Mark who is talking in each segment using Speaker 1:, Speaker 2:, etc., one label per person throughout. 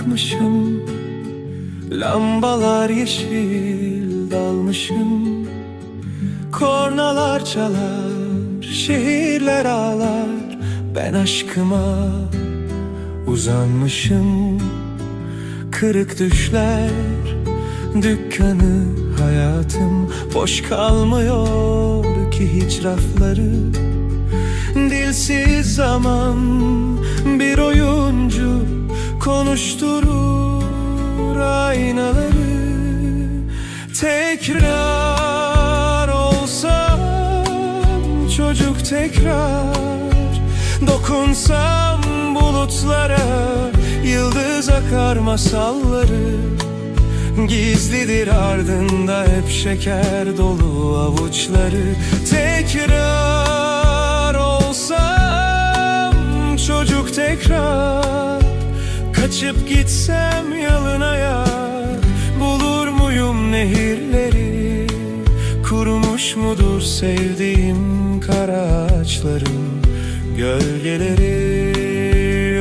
Speaker 1: kalkmışım Lambalar yeşil dalmışım. Kornalar çalar, şehirler ağlar. Ben aşkıma uzanmışım. Kırık düşler, dükkanı hayatım. Boş kalmıyor ki hiç rafları Dilsiz zaman bir oyuncu konuşturur aynaları. Tekrar olsam çocuk tekrar. Dokunsam bulutlara yıldız akar masalları. Gizlidir ardında hep şeker dolu avuçları. Tekrar Kaçıp gitsem yalın ayak Bulur muyum nehirleri? Kurumuş mudur sevdiğim kara ağaçların Gölgeleri?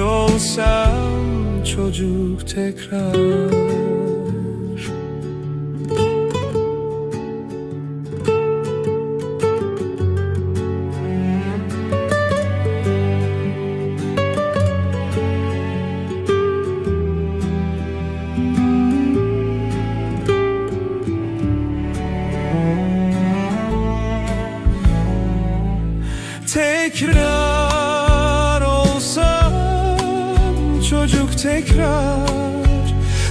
Speaker 1: Olsam çocuk tekrar Tekrar olsam çocuk tekrar.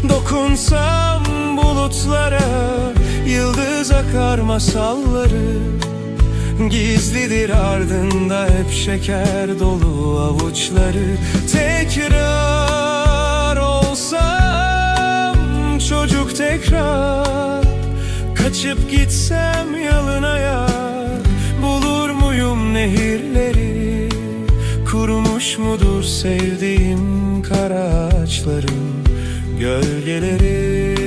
Speaker 1: Dokunsam bulutlara yıldız akar masalları. Gizlidir ardında hep şeker dolu avuçları. Tekrar olsam çocuk tekrar. Kaçıp gitsem yalın ayak Mudur sevdiğim kara ağaçların Gölgeleri.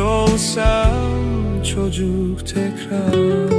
Speaker 1: Olsam çocuk tekrar